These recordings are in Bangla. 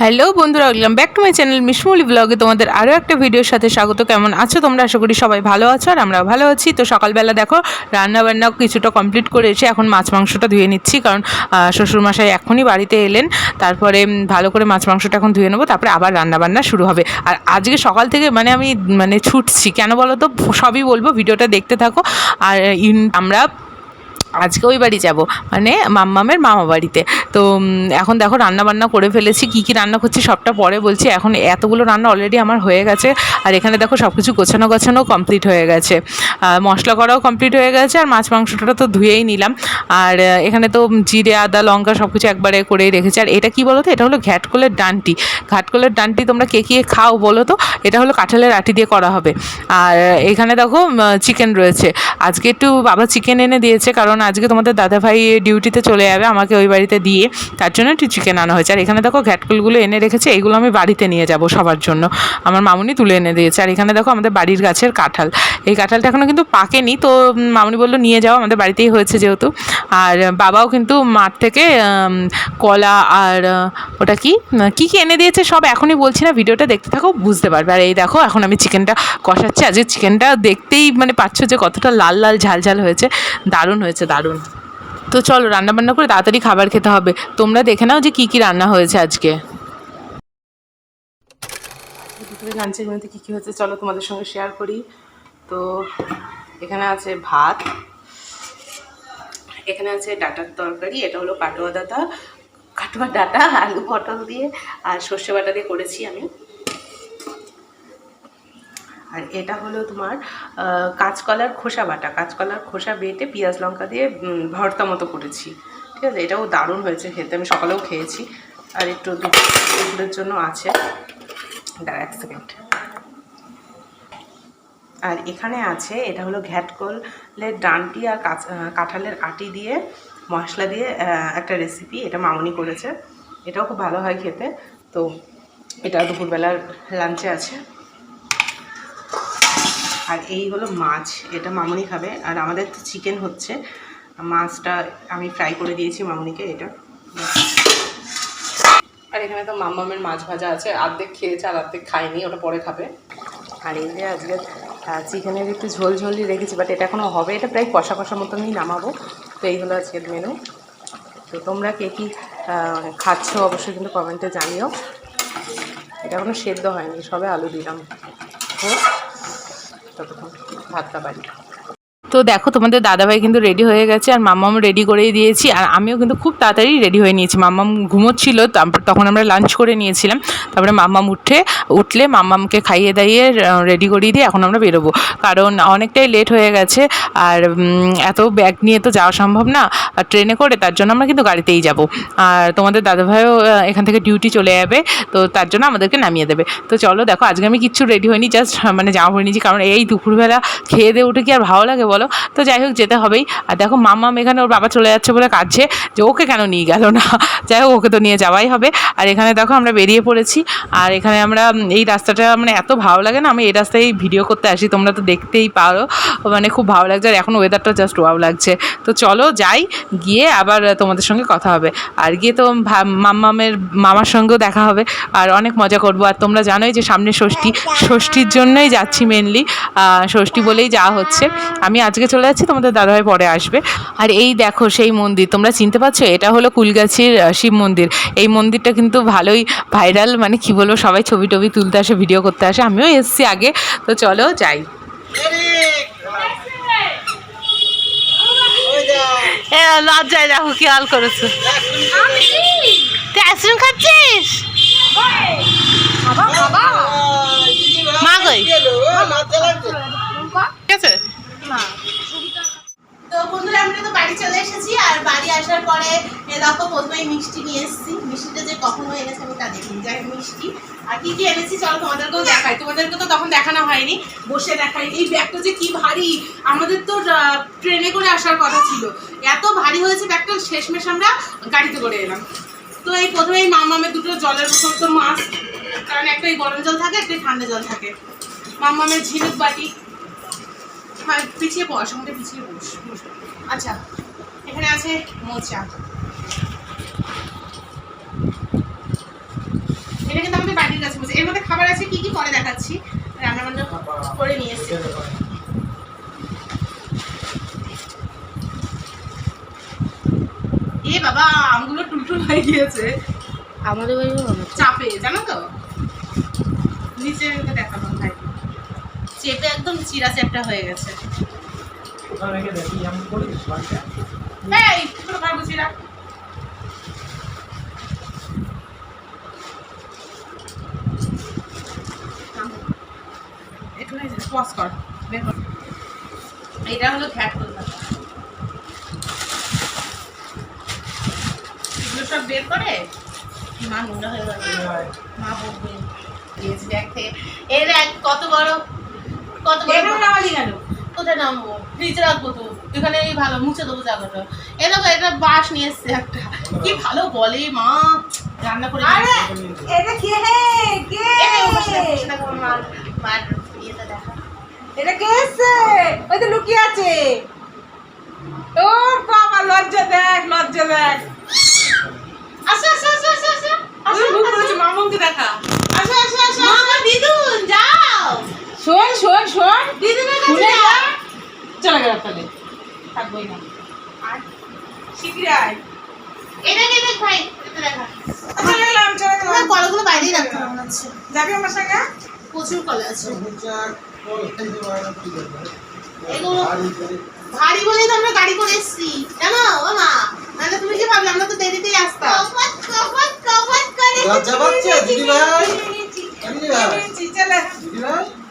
হ্যালো বন্ধুরা welcome back to my channel Mishmuli ব্লগে তোমাদের আরও একটা ভিডিওর সাথে স্বাগত। কেমন আছো? তোমরা আশা করি সবাই ভালো আছো আর আমরা ভালো আছি। তো সকালবেলা দেখো রান্না বান্না কিছুটা কমপ্লিট করে এসে এখন মাছ মাংসটা ধুয়ে নিচ্ছি কারণ শ্বশুরমশাই এখনই বাড়িতে এলেন। তারপরে ভালো করে মাছ মাংসটা এখন ধুয়ে নেব, তারপরে আবার রান্না বান্না শুরু হবে। আর আজকে সকাল থেকে মানে আমি মানে ছুটছি। কেন বলো তো সবই বলব, ভিডিওটা দেখতে থাকো। আর আমরা আজকে ওই বাড়ি যাব মানে মাম্মামের মামা বাড়িতে। তো এখন দেখো রান্না বান্না করে ফেলেছি, কী কী রান্না করছি সবটা পরে বলছি, এখন এতগুলো রান্না অলরেডি আমার হয়ে গেছে, আর এখানে দেখো সব কিছু গোছানো গোছানো কমপ্লিট হয়ে গেছে। মশলা করাও কমপ্লিট হয়ে গেছে, আর মাছ মাংসটা তো ধুয়েই নিলাম। আর এখানে তো জিরে, আদা, লঙ্কা সব কিছু একবারে করেই রেখেছি, আর এটা কি বলো তো এটা হলো ঘ্যাটকলের ডান্টি। ঘাটকলের ডান্টি তোমরা কে কে খাও বলো তো, এটা হলো কাঁঠালের আটি দিয়ে করা হবে। আর, এখানে দেখো চিকেন রয়েছে। আজকে একটু বাবা চিকেন এনে দিয়েছে, কারণ আজকে তোমাদের দাদাভাই ডিউটিতে চলে যাবে, আমাকে ওই বাড়িতে দিয়ে। তার জন্য একটু চিকেন আনা হয়েছে। আর এখানে দেখো ঘ্যাটকুলগুলো এনে রেখেছে এইগুলো আমি বাড়িতে নিয়ে যাব সবার জন্য। আমার মামুনি তুলে এনে দিয়েছে। আর এখানে দেখো আমাদের বাড়ির গাছের কাঁঠাল। এই কাঁঠালটা এখনও কিন্তু পাকেনি, তো মামুনি বলল নিয়ে যাও, আমাদের বাড়িতেই হয়েছে যেহেতু। আর বাবাও কিন্তু মাঠ থেকে কলা আর ওটা কি? কি কি এনে দিয়েছে সব এখনই বলছি না, ভিডিওটা দেখতে থাকো, বুঝতে পারবে। আর এই দেখো, এখন আমি চিকেনটা কষাচ্ছি। আজকে চিকেনটা দেখতেই মানে পাচ্ছ যে কতটা লাল লাল, ঝাল ঝাল হয়েছে, দারুণ হয়েছে দারুণ। তো চলো রান্না বান্না করে তাড়াতাড়ি খাবার খেতে হবে। তোমরা দেখে নাও যে কী কী রান্না হয়েছে আজকে। দুপুরে লাঞ্চের মধ্যে কী কী হয়েছে চলো তোমাদের সঙ্গে শেয়ার করি। তো এখানে আছে ভাত এখানে আছে ডাটার তরকারি এটা হলো কাটোয়া ডাটা কাটোয়া ডাটা আলু পটল দিয়ে আর সর্ষে বাটা দিয়ে করেছি আমি। আর এটা হলো তোমার কাঁচকলার খোসা বাটা। কাঁচকলার খোসা বেটে পেঁয়াজ লঙ্কা দিয়ে ভর্তা মতো করেছি। ঠিক আছে? এটাও দারুণ হয়েছে খেতে। আমি সকালেও খেয়েছি। আর একটু দুপুর- দুপুরের জন্য আছে। দাঁড়া এক সেকেন্ড। আর এখানে আছে, এটা হলো ঘ্যাটকলের ডান্টি আর কাঁঠালের আটি দিয়ে মশলা দিয়ে একটা রেসিপি এটা মামনি করেছে। এটাও খুব ভালো হয় খেতে। তো এটা দুপুরবেলার লাঞ্চে আছে। আর এই হলো মাছ এটা মামনি খাবে। আর আমাদের তো চিকেন হচ্ছে। মাছটা আমি ফ্রাই করে দিয়েছি মামনিকে এটা। আর এখানে তো মাম্মামের মাছ ভাজা আছে। অর্ধেক খেয়েছে আর অর্ধেক খায়নি ওটা পরে খাবে। আর এই যে আজকে চিকেনের একটু ঝোল ঝোলই রেখেছি বাট এটা এখনও হবে। এটা প্রায় কষা কষা মতনই নামাবো। তো এই হলো আজকের মেনু তো তোমরা কে কী খাচ্ছ অবশ্যই কিন্তু কমেন্টে জানিও। এটা এখনও সেদ্ধ হয়নি সবে আলু দিলাম। হোক ততক্ষণ ভাতটা বাড়ি তো দেখো, তোমাদের দাদাভাই কিন্তু রেডি হয়ে গেছে আর মাম্মাম রেডি করেই দিয়েছি। আর আমিও কিন্তু খুব তাড়াতাড়ি রেডি হয়ে নিয়েছি। মাম্মাম ঘুমোচ্ছিল তখন আমরা লাঞ্চ করে নিয়েছিলাম। তারপরে মাম্মাম উঠে, উঠলে মাম্মামকে খাইয়ে দাইয়ে রেডি করিয়ে দিয়ে এখন আমরা বেরোবো। কারণ অনেকটাই লেট হয়ে গেছে আর এত ব্যাগ নিয়ে তো যাওয়া সম্ভব না। আর ট্রেনে করে তার জন্য আমরা কিন্তু গাড়িতেই যাব। আর তোমাদের দাদাভাইও এখান থেকে ডিউটি চলে যাবে। তো তার জন্য আমাদেরকে নামিয়ে দেবে। তো চলো দেখো, আজকে আমি কিচ্ছু রেডি হইনি জাস্ট মানে জামা পরে নিয়েছি। কারণ এই দুপুরবেলা খেয়ে দিয়ে উঠে কি আর ভালো লাগে বলো? তো যাই হোক, যেতে হবেই। আর দেখো, মাম্মাম এখানে ওর বাবা চলে যাচ্ছে বলে কাঁদছে যে ওকে কেন নিয়ে গেল না? যাই হোক, ওকে তো নিয়ে যাওয়াই হবে। আর এখানে দেখো, আমরা বেরিয়ে পড়েছি। আর এখানে আমরা এই রাস্তাটা মানে এত ভালো লাগে না, আমি এই রাস্তায় ভিডিও করতে আসি, তোমরা তো দেখতেই পারো। মানে খুব ভালো লাগছে, আর এখন ওয়েদারটা জাস্ট ওয়াও লাগছে। তো চলো যাই, গিয়ে আবার তোমাদের সঙ্গে কথা হবে। আর গিয়ে তো মাম্মামের মামার সঙ্গেও দেখা হবে। আর অনেক মজা করব। আর তোমরা জানোই যে সামনে ষষ্ঠী। ষষ্ঠীর জন্যই যাচ্ছি মেনলি ষষ্ঠী বলেই যাওয়া হচ্ছে। আমি আজকে চলে যাচ্ছি তোমাদের দাদাভাই পরে আসবে। আর এই দেখো সেই মন্দির তোমরা চিনতে পারছ? এটা হলো কুলগাছির শিব মন্দির। এই মন্দিরটা কিন্তু ভালোই ভাইরাল মানে কি বলব সবাই ছবি টবি তুলতে আসে ভিডিও করতে আসে। আমিও এসছি আগে তো চলো যাই। এ লজ্জায় দেখো কি হাল করেছ। তুই আইসক্রিম খাচ্ছিস? মা কই ঠিক আছে তো বন্ধুরা আমরা তো বাড়ি চলে এসেছি আর বাড়ি আসার পরে, এ দেখো প্রথমেই মিষ্টি নিয়ে এসেছি। মিষ্টিটা যে কখনো এনেছে আমি তা দেখিনি। যাই মিষ্টি। আর কি কি এনেছি চলো, তোমাদেরকেও দেখাই। তোমাদেরকে তো তখন দেখানো হয়নি, বসে দেখাই। এই ব্যাগটা যে কি ভারী! আমাদের তো ট্রেনে করে আসার কথা ছিল। এত ভারী হয়েছে ব্যাগটা, শেষমেশ আমরা গাড়িতে করে এলাম। তো এই প্রথমে প্রথমেই মামামের দুটো জলের বোতল, তো মাছ। কারণ একটাই গরম জল থাকে, একটাই ঠান্ডা জল থাকে। মামামের ঝিনুক বাটি। হ্যাঁ পিছিয়ে বস আমাকে পিছিয়ে বস বস। আচ্ছা এখানে আছে মোচা। এটা আছে কি কি পরে দেখাচ্ছি? রান্না বান্না করে নিয়ে এসেছি। এ বাবা আমগুলো টুলটুল হয়ে গিয়েছে। আমাদের বাড়িও চাপে জানো তো? নিচে দেখাবো ভাই। চেপে একদম চিরা চ্যাপটা হয়ে গেছে। পারব চিরা একটু পজ কর এটা হলো এগুলো সব বের করে? মা নোংরা হয়ে মা বলবে ব্যাগ থেকে দেখ কত বড় কত বড় নামালি কেন? কোথায় নামবো? ফ্রিজে রাখব তো। এখানে ভালো মুছে দেবো জায়গাটা। এ দেখো এটা বাঁশ নিয়ে এসছে একটা। কি ভালো বলে মা। রান্না করে আরে এটা কে হে? কে? এই নে, বসে থাক, বসে থাক, আমার মার মার ইয়েটা দেখা। এটা কে এসছে? ওই তো লুকিয়ে আছে। ও বাবা লজ্জা দেখ লজ্জা দেখ। আসো আসো আসো আসো আসো। আসো আসো। ভুল করেছে মামুকে দেখা আসো আসো আসো মা দিদুন যাও শোন শোন শোন দিদুনের কাছে যা চলে গেল তাহলে থাকবোই না আর শিগগিরি আয় এটা কে দেখ ভাই এটা দেখা চলে গেলাম চলে গেলাম কলাগুলো বাইরেই রাখতে হবে মনে হচ্ছে যাবি আমার সঙ্গে প্রচুর কলা আছে এগুলো ভারী বলেই তো আমরা গাড়ি করে এসেছি জানো ও মা নাহলে তুমি কি ভাবলে আমরা তো দেরিতেই আসতাম লজ্জা পাচ্ছে এরা কাঁঠালের আগে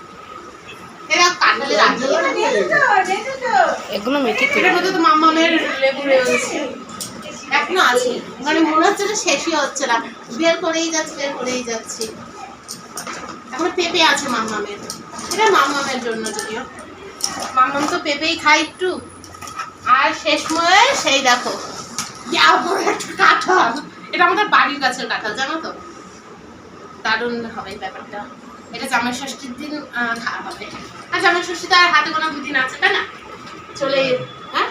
এগুলো মধ্যে তো মাম্মামের লেবু রয়েছে এখনও আছে। মানে মনে হচ্ছে না শেষই হচ্ছে না। বের করেই যাচ্ছে বের করেই যাচ্ছি। এখন পেঁপে আছে মাম্মামের। এটা মাম্মামের জন্য যদিও। মাম্মাম তো পেঁপেই খায় একটু। আর শেষ সময়ে সেই দেখো। একটা কাঁঠাল। এটা আমাদের বাড়ির গাছের কাঁঠাল জানো তো? দারুণ হবে ব্যাপারটা। এটা জামাই ষষ্ঠীর দিন খাওয়া হবে। আর জামাই ষষ্ঠীতে আর হাতে গোনা দুদিন আছে, তাই না? চলে হ্যাঁ?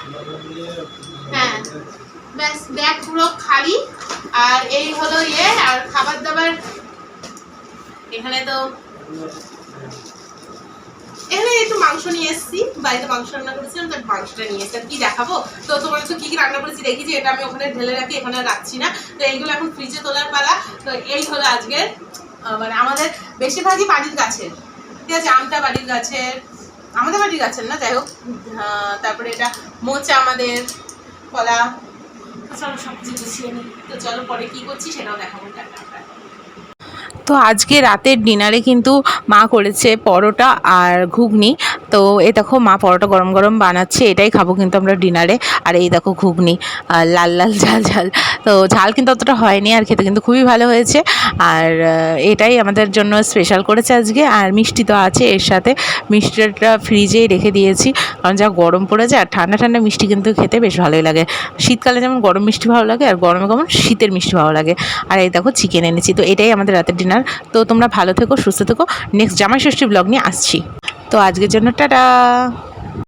হ্যাঁ। ব্যাগ খালি। আর এই হলো ইয়ে আর খাবার দাবার। এখানে তো এখানে একটু মাংস নিয়ে এসেছি। বাড়িতে মাংস রান্না করেছিলাম, তার মাংসটা নিয়ে এসেছি। কি দেখাবো? তো তোমার তো কি কি রান্না করেছি দেখি যে এটা আমি ওখানে ঢেলে রাখি, এখানে রাখছি না। তো এইগুলো এখন ফ্রিজে তোলার পালা। তো এই হলো আজকের মানে আমাদের বেশিরভাগই বাড়ির গাছের। ঠিক আছে, আমটা বাড়ির গাছের। আমাদের বাড়ির গাছের না, যাই হোক। তারপরে এটা মোচা আমাদের, কলা। সব কিছু গুছিয়ে নিই। তো চলো পরে কি করছি সেটাও দেখাবো তো আজকে রাতের ডিনারে কিন্তু মা করেছে পরোটা আর ঘুগনি। তো এই দেখো মা পরোটা গরম গরম বানাচ্ছে, এটাই খাব কিন্তু আমরা ডিনারে। আর এই দেখো ঘুগনি লাল লাল ঝাল ঝাল। তো ঝাল কিন্তু অতটা হয়নি আর খেতে কিন্তু খুবই ভালো হয়েছে। আর এটাই আমাদের জন্য স্পেশাল করেছে আজকে। আর মিষ্টি তো আছে, এর সাথে মিষ্টিটা ফ্রিজেই রেখে দিয়েছি। কারণ যা গরম পড়েছে আর ঠান্ডা ঠান্ডা মিষ্টি কিন্তু খেতে বেশ ভালোই লাগে। শীতকালে যেমন গরম মিষ্টি ভালো লাগে আর গরমে কেমন শীতের মিষ্টি ভালো লাগে। আর এই দেখো চিকেন এনেছি, তো এটাই আমাদের রাতের ডিনার তো তোমরা ভালো থেকো, সুস্থ থেকো। নেক্সট জামাই ষষ্ঠী ব্লগ নিয়ে আসছি। তো আজকের জন্য টাটা।